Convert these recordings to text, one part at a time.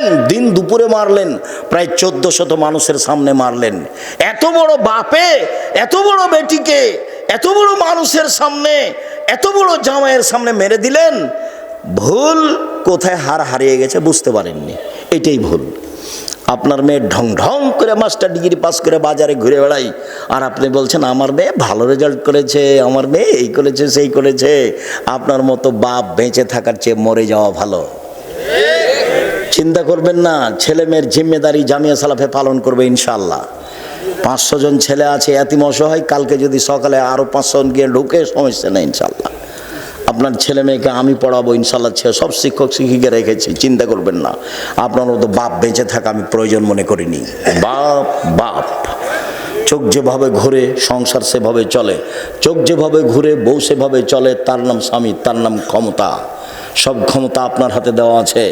মারলেন, দিন দুপুরে মারলেন, প্রায় চোদ্দ শত মানুষের সামনে মারলেন। এত বড় বাপে, এত বড় বেটিকে, এত বড় মানুষের সামনে, এত বড় জামাইয়ের সামনে মেরে দিলেন। ভুল কোথায় হার হারিয়ে গেছে বুঝতে পারেননি। এটাই ভুল। আপনার মেয়ে ঢং ঢং করে মাস্টার ডিগ্রি পাস করে বাজারে ঘুরে বেড়াই আর আপনি বলছেন, আমার মেয়ে ভালো রেজাল্ট করেছে, আমার মেয়ে এই করেছে, সেই করেছে। আপনার মতো বাপ বেঁচে থাকার চেয়ে মরে যাওয়া ভালো। চিন্তা করবেন না, ছেলে মেয়ের জিম্মেদারি জামিয়া সালাফে পালন করবে ইনশাল্লাহ পাঁচশো জন ছেলে আছে, এতিম অসহায়, কালকে যদি সকালে আরও পাঁচশো জন গিয়ে ঢুকে, সমস্যা নেই ইনশাল্লাহ আপনার ছেলে মেয়েকে আমি পড়াবো ইনশাল্লাহ ছে- সব শিক্ষক শিক্ষিকা রেখেছি, চিন্তা করবেন না। আপনার মতো বাপ বেঁচে থাকা আমি প্রয়োজন মনে করিনি। বাপ বাপ। চোখ যেভাবে ঘুরে সংসার সেভাবে চলে, চোখ যেভাবে ঘুরে বউ সেভাবে চলে, তার নাম স্বামী, তার নাম ক্ষমতা। সব ক্ষমতা আপনার হাতে দেওয়া আছে।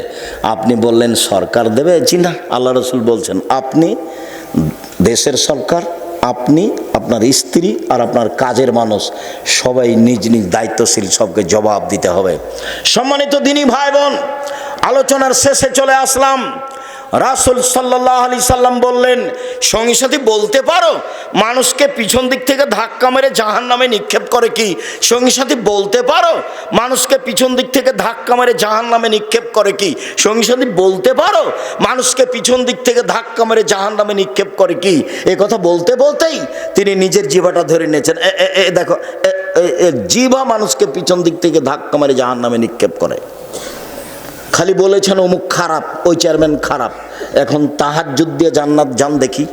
আপনি বললেন, সরকার দেবে? জি না, আল্লাহ রসুল বলছেন, আপনি দেশের সরকার, আপনি আপনার স্ত্রী আর আপনার কাজের মানুষ, সবাই নিজ নিজ দায়িত্বশীল, সবকে জবাব দিতে হবে। সম্মানিত দিনী ভাই বোন, আলোচনার শেষে চলে আসলাম। রাসুল সাল্লাহ আলি সাল্লাম বললেন, সঙ্গী সাথী, বলতে পারো, মানুষকে পিছন দিক থেকে ধাক্কা মেরে জাহান নামে নিক্ষেপ করে কি? সঙ্গী সাথী, বলতে পারো, মানুষকে পিছন দিক থেকে ধাক্কা মেরে জাহান নামে নিক্ষেপ করে কি? সঙ্গী সাথী, বলতে পারো, মানুষকে পিছন দিক থেকে ধাক্কা মেরে জাহান নামে নিক্ষেপ করে কি? এ কথা বলতে বলতেই তিনি নিজের জিভাটা ধরে নিয়েছেন। দেখো জিভা মানুষকে পিছন দিক থেকে ধাক্কা মেরে জাহান নামে নিক্ষেপ করে। খালি বলেছেন অমুক খারাপ, ওই চেয়ারম্যান খারাপ। এখন তাহার দিয়ে জান্নাত যান দেখি।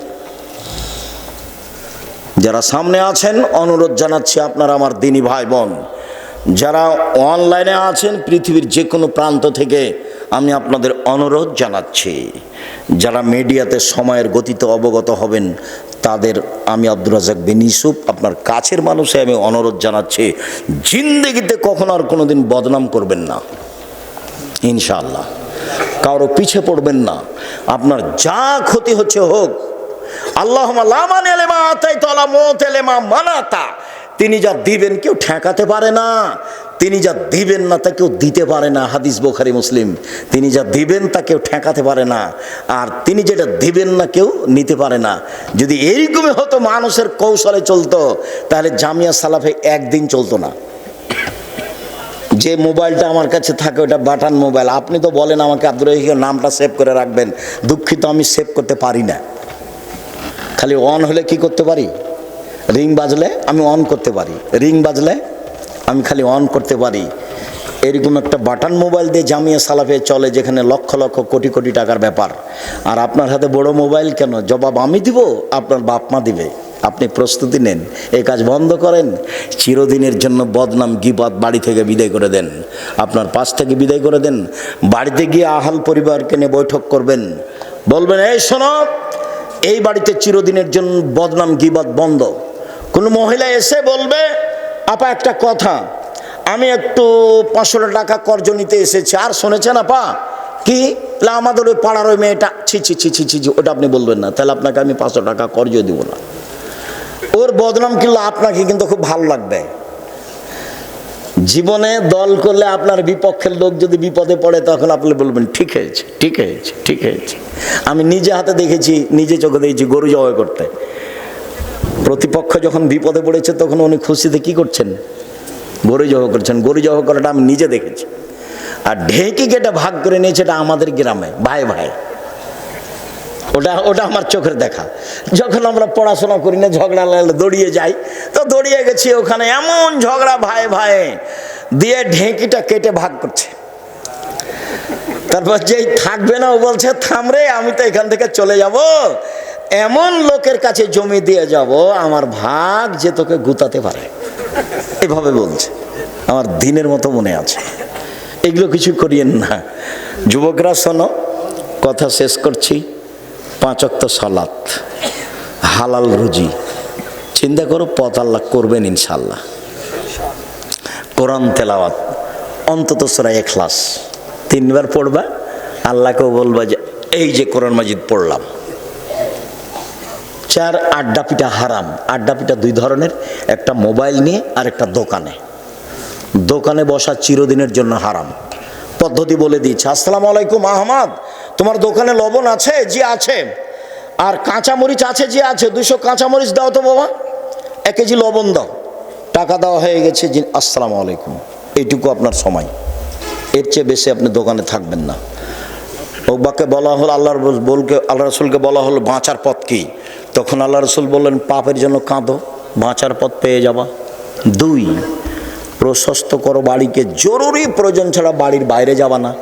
যারা সামনে আছেন, অনুরোধ জানাচ্ছি আপনারা আমার দিনী ভাই বোন যারা অনলাইনে আছেন, পৃথিবীর যে কোনো প্রান্ত থেকে, আমি আপনাদের অনুরোধ জানাচ্ছি, যারা মিডিয়াতে সময়ের গতিতে অবগত হবেন, তাদের আমি আব্দুর রাজাক বিন ইউসুফ, আপনার কাছের মানুষে আমি অনুরোধ জানাচ্ছি, জিন্দেগিতে কখনো আর কোনোদিন বদনাম করবেন না। ইনশাআল্লাহ। কারও পিছে পড়বেন না। আপনার যা ক্ষতি হচ্ছে হোক। আল্লাহ মানাতা। তিনি যা দিবেন কেউ ঠেকাতে পারে না। তিনি যা দিবেন না তা কেউ দিতে পারে না। হাদিস বোখারি, মুসলিম। তিনি যা দিবেন তা কেউ ঠেকাতে পারে না। আর তিনি যেটা দিবেন না কেউ নিতে পারে না। যদি এইরকমই হতো মানুষের কৌশলে চলতো, তাহলে জামিয়া সালাফে একদিন চলতো না। যে মোবাইলটা আমার কাছে থাকে ওটা বাটান মোবাইল। আপনি তো বলেন আমাকে আব্দুর রহিমের নামটা সেভ করে রাখবেন। দুঃখিত, আমি সেভ করতে পারি না। খালি অন হলে কি করতে পারি? রিং বাজলে আমি অন করতে পারি। রিং বাজলে আমি খালি অন করতে পারি। এরকম একটা বাটন মোবাইল দিয়ে জামিয়া সালাফে চলে, যেখানে লক্ষ লক্ষ কোটি কোটি টাকার ব্যাপার। আর আপনার হাতে বড় মোবাইল কেন? জবাব আমি দিব, আপনার বাপ মা দিবে। আপনি প্রস্তুতি নেন এই কাজ বন্ধ করেন চিরদিনের জন্য বদনাম গিবাদ বাড়ি থেকে বিদায় করে দেন। আপনার পাশ থেকে বিদায় করে দেন বাড়িতে গিয়ে আহাল পরিবারকে নিয়ে বৈঠক করবেন। বলবেন এই শোনো এই বাড়িতে চিরদিনের জন্য বদনাম গিবাদ বন্ধ। কোনো মহিলা এসে বলবে আপা একটা কথা আমি একটু পাঁচশো টাকা কর্জ নিতে এসেছি। আর শুনেছেন আপা? কি? আমাদের ওই পাড়ার ওই মেয়েটা ছি ছি ছি ছি ছি, ওটা আপনি বলবেন না। তাহলে আপনাকে আমি পাঁচশো টাকা কর্জ দিব না। ওর বদনাম কিনলে আপনাকে কিন্তু খুব ভালো লাগবে। জীবনে দল করলে আপনার বিপক্ষের লোক যদি বিপদে পড়ে, তখন আপনি বলবেন, ঠিক হয়েছে ঠিক হয়েছে ঠিক হয়েছে। আমি নিজে হাতে দেখেছি, নিজে চোখে দেখেছি গরু জবাই করতে। প্রতিপক্ষ যখন বিপদে পড়েছে, তখন উনি খুশিতে কি করছেন? গরু জবাই করছেন। গরু জবাই করাটা আমি নিজে দেখেছি। আর ঢেঁকি কেটে ভাগ করে নিয়েছে, এটা আমাদের গ্রামে, ভাই ভাই। ওটা ওটা আমার চোখের দেখা। যখন আমরা পড়াশোনা করি না, ঝগড়া লাগলে দৌড়িয়ে যাই। তো দৌড়িয়ে গেছি ওখানে, এমন ঝগড়া ভাই ভাই, দিয়ে ঢেঁকিটা কেটে ভাগ করছে। তারপর যেই থাকবে না, ও বলছে, থাম রে, আমি তো এখান থেকে চলে যাব। এমন লোকের কাছে জমি দিয়ে যাব, আমার ভাগ যে তোকে গুতাতে পারে। এভাবে বলছে। আমার দিনের মতো মনে আছে। এগুলো কিছু করিয়েন না। যুবকরা শোনো, কথা শেষ করছি। পাঁচক্ত সালাত। হালাল রুজি। চিন্তা করো, পথ আল্লাহ করবেন ইনশাল্লাহ কোরআন তেলাওয়াত, অন্তত সরা এখলাস তিনবার পড়বা, আল্লাহকেও বলবা যে, এই যে কোরআন মাজিদ পড়লাম। চার, আড্ডা পিঠা হারাম। আড্ডা পিঠা দুই ধরনের, একটা মোবাইল নিয়ে আর একটা দোকানে। দোকানে বসা চিরদিনের জন্য হারাম। পদ্ধতি বলে দিচ্ছে আসসালামু আলাইকুম, আহমদ। তোমার দোকানে লবণ আছে? জি আছে। আর কাঁচামরিচ আছে? জি আছে। দুশো কাঁচামরিচ দাও তো বাবা। এক কেজি লবণ দাও। টাকা দেওয়া হয়ে গেছে। জি, আসসালামু আলাইকুম। এইটুকু আপনার সময়। এর চেয়ে বেশি আপনি দোকানে থাকবেন না। ওবাকে বলা হলো, আল্লাহর বল- বলকে আল্লাহ রসুলকে বলা হলো, বাঁচার পথ কি? তখন আল্লাহ রসুল বললেন, পাপের জন্য কাঁদো। বাঁচার পথ পেয়ে যাবা। দুই, প্রশস্ত করো বাড়িকে। জরুরি প্রয়োজন ছাড়া বাড়ির বাইরে যাবা না।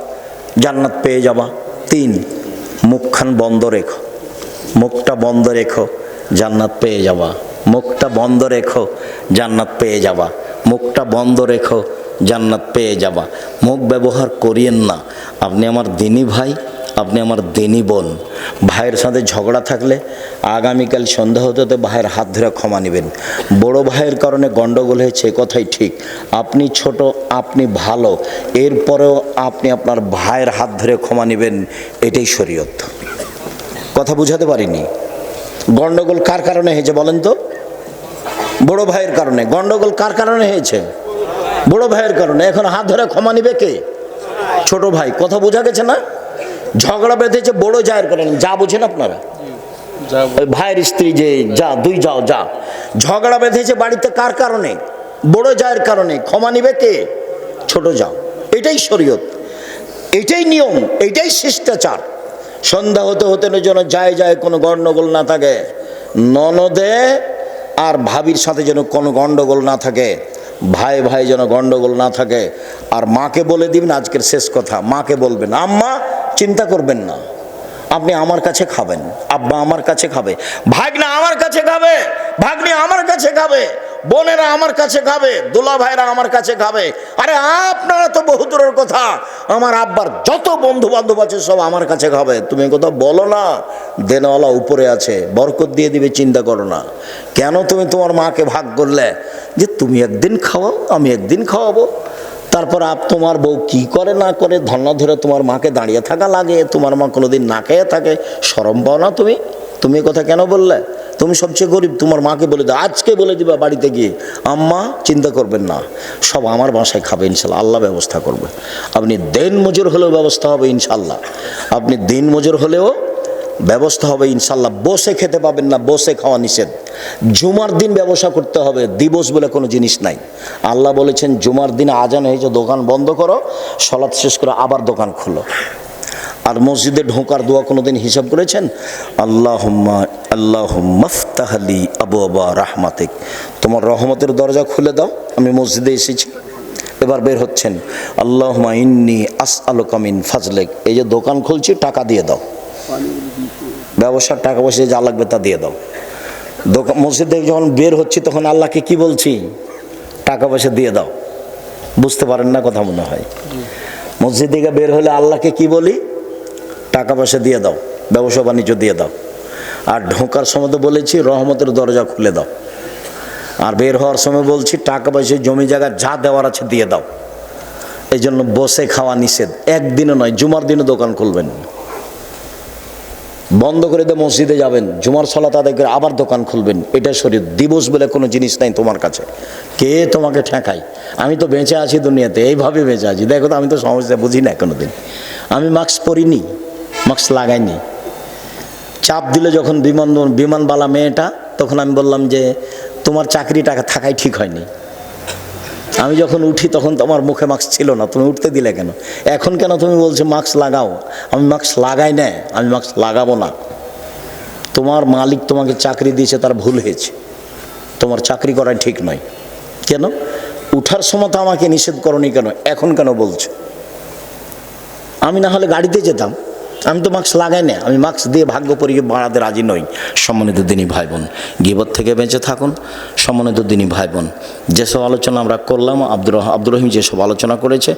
জান্নাত পেয়ে যাবা। তিন, মুখখান বন্ধ রেখো। মুখটা বন্ধ রেখো, জান্নাত পেয়ে যাবা। মুখটা বন্ধ রেখো, জান্নাত পেয়ে যাবা। মুখটা বন্ধ রেখো, জান্নাত পেয়ে যাবা। মুখ ব্যবহার করিয়েন না। আপনি আমার দিনী ভাই আপনি আমার দিনী বোন। ভাইয়ের সাথে ঝগড়া থাকলে আগামীকাল সন্ধ্যা হতে হতে ভাইয়ের হাত ধরে ক্ষমা নেবেন। বড় ভাইয়ের কারণে গণ্ডগোল হয়েছে কথাই ঠিক। আপনি ছোট, আপনি ভালো, এরপরেও আপনি আপনার ভাইয়ের হাত ধরে ক্ষমা নেবেন, এটাই শরীয়ত। কথা বুঝাতে পারিনি। গন্ডগোল কার কারণে হয়েছে বলেন তো? বড় ভাইয়ের কারণে। গন্ডগোল কার কারণে হয়েছে? বড় ভাইয়ের কারণে। এখন হাত ধরে ক্ষমা নিবে কে? ছোট ভাই। কথা বোঝা গেছে না? ঝগড়া বেঁধেছে বড় জায়ের কারণে যা বুঝেন আপনারা? ভাইয়ের স্ত্রী যে যা দুই যাও যা। ঝগড়া বেঁধেছে বাড়িতে কার কারণে? বড় জায়ের কারণে। ক্ষমা নিবে কে? ছোট যাও। এটাই শরীয়ত। এটাই নিয়ম এটাই শিষ্টাচার। সন্ধ্যা হতে হতে যেন যায় যায় কোনো গণ্ডগোল না থাকে। ননদে আর ভাবির সাথে যেন কোনো গণ্ডগোল না থাকে। ভাই ভাই যেন গণ্ডগোল না থাকে। আর মাকে বলে দিবেন আজকের শেষ কথা। মাকে বলবেন আম্মা চিন্তা করবেন না। আপনি আমার কাছে খাবেন। আব্বা আমার কাছে খাবে। ভাগ্না আমার কাছে খাবে। ভাগ্নি আমার কাছে খাবে। বোনেরা আমার কাছে খাবে। দোলা ভাইরা আমার কাছে খাবে। আরে আপনারা তো বহু দূরের কথা। আমার আব্বার যত বন্ধু বান্ধব আছে সব আমার কাছে খাবে। তুমি কথা বলো না। দেনওয়ালা উপরে আছে। বরকত দিয়ে দিবে, চিন্তা করো না। কেন তুমি তোমার মাকে ভাগ করলে? যে তুমি একদিন খাওয়াও, আমি একদিন খাওয়াবো। তারপর আপ তোমার বউ কি করে না করে ধর্না ধরে তোমার মাকে দাঁড়িয়ে থাকা লাগে? তোমার মা কোনোদিন না খেয়ে থাকে। সরম পাও না তুমি। তুমি কথা কেন বললে? তুমি সবচেয়ে গরিব, তোমার মাকে বলে দাও, আজকে বলে দিবা বাড়িতে গিয়ে। আম্মা, চিন্তা করবেন না। সব আমার বাসায় খাবে ইনশাল্লাহ, আল্লাহ ব্যবস্থা করবে। আপনি দিন মজুর হলেও ব্যবস্থা হবে ইনশাল্লাহ। আপনি দিন মজুর হলেও ব্যবস্থা হবে ইনশাল্লাহ। বসে খেতে পাবেন না, বসে খাওয়া নিষেধ। জুমার দিন ব্যবসা করতে হবে, দিবস বলে কোনো জিনিস নাই। আল্লাহ বলেছেন, জুমার দিন আজান হয়েছে, দোকান বন্ধ করো, সলাৎ শেষ করে আবার দোকান খোলো। আর মসজিদে ঢোকার দোয়া কোনো দিন হিসাব করেছেন? আল্লাহ আল্লাহ মফতাহলি আবু আবা রাহমাতিক। তোমার রহমতের দরজা খুলে দাও, আমি মসজিদে এসেছি। এবার বের হচ্ছেন। আল্লাহ ইন্নি আস আলোকামিন ফাজলেক। এই যে দোকান খুলছি, টাকা দিয়ে দাও। ব্যবসার টাকা পয়সা যা লাগবে তা দিয়ে দাও। দোকান মসজিদ থেকে যখন বের হচ্ছি, তখন আল্লাহকে কি বলছি? টাকা পয়সা দিয়ে দাও। বুঝতে পারেন না কথা মনে হয়। মসজিদ থেকে বের হলে আল্লাহকে কি বলি? টাকা পয়সা দিয়ে দাও, ব্যবসা বাণিজ্য দিয়ে দাও। আর ঢোকার সময় তো বলেছি, রহমতের দরজা খুলে দাও। আর বের হওয়ার সময় বলছি, টাকা পয়সা, জমি জায়গা যা দেওয়ার আছে দিয়ে দাও। এই জন্য বসে খাওয়া নিষেধ। একদিনও নয়, জুমার দিনে দোকান খুলবেন বন্ধ করে দিয়ে মসজিদে যাবেন, জুমার সলাত আদায় করে আবার দোকান খুলবেন, এটা শরীর। দিবস বলে কোনো জিনিস নাই তোমার কাছে। কে তোমাকে ঠেকায়? আমি তো বেঁচে আছি দুনিয়াতে, এইভাবে বেঁচে আছি। দেখো তো, আমি তো সমস্যা বুঝি না কোনো দিন আমি মাস্ক পরিনি, মাস্ক লাগাইনি। চাপ দিলে যখন বিমান, বিমানবালা মেয়েটা, তখন আমি বললাম যে, তোমার চাকরি টাকা থাকাই ঠিক হয়নি। আমি যখন উঠি তখন তো আমার মুখে মাস্ক ছিল না, তুমি উঠতে দিলে কেন? এখন কেন তুমি বলছো মাস্ক লাগাও? আমি মাস্ক লাগাই না আমি মাস্ক লাগাবো না। তোমার মালিক তোমাকে চাকরি দিয়েছে, তার ভুল হয়েছে। তোমার চাকরি করা ঠিক নয়। কেন? উঠার সময় তো আমাকে নিষেধ করনি কেন? এখন কেন বলছো? আমি না হলে গাড়িতে যেতাম। আমি তো মাস্ক লাগাই না আমি মাস্ক দিয়ে ভাগ্য পরিয়ে বাড়াতে রাজি নই। সম্মানিত দিনী ভাই বোন গিবত থেকে বেঁচে থাকুন। সম্মানিত দিনী ভাই বোন যেসব আলোচনা আমরা করলাম, আব্দুর আব্দুর রহিম যেসব আলোচনা করেছে,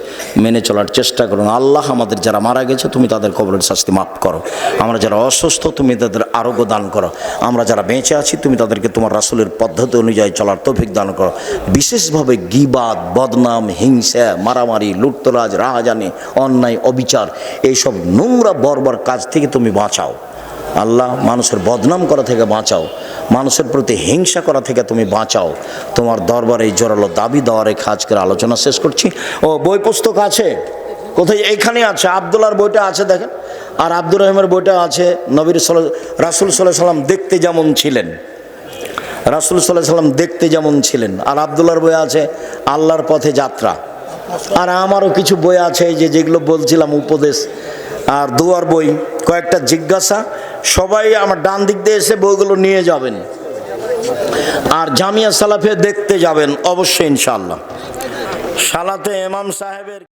মেনে চলার চেষ্টা করুন। আল্লাহ আমাদের যারা মারা গেছে, তুমি তাদের কবরের শাস্তি মাফ করো। আমরা যারা অসুস্থ, তুমি তাদের আরোগ্য দান করো। আমরা যারা বেঁচে আছি, তুমি তাদেরকে তোমার রাসুলের পদ্ধতি অনুযায়ী চলার তৌফিক দান করো। বিশেষভাবে গিবাদ, বদনাম, হিংসা, মারামারি, লুটতরাজ, রাহাজানি, অন্যায়, অবিচার, এইসব নোংরা, বর্বর কাজ থেকে তুমি বাঁচাও। আল্লাহ মানুষের বদনাম করা থেকে বাঁচাও। মানুষের প্রতি হিংসা করা থেকে তুমি বাঁচাও। তোমার দরবারে এই জোরালো দাবি দেওয়া রেখে আজকের আলোচনা শেষ করছি। ও বই পুস্তক আছে? কোথায়? এইখানে আছে। আবদুল্লার বইটা আছে, দেখেন। আর আব্দুর রহিমের বইটা আছে নবীর সাল- রাসুল সাল্লাহ সাল্লাম দেখতে যেমন ছিলেন। রাসুল সাল্লাহ সাল্লাম দেখতে যেমন ছিলেন। আর আবদুল্লার বই আছে আল্লাহর পথে যাত্রা। আর আমারও কিছু বই আছে যে যেগুলো বলছিলাম, উপদেশ আর দুয়ার বই, কয়েকটা জিজ্ঞাসা। সবাই আমার ডান দিক দিয়ে এসে বইগুলো নিয়ে যাবেন। আর জামিয়া সালাফে দেখতে যাবেন, অবশ্যই ইনশাল্লাহ সালাতে এমাম সাহেবের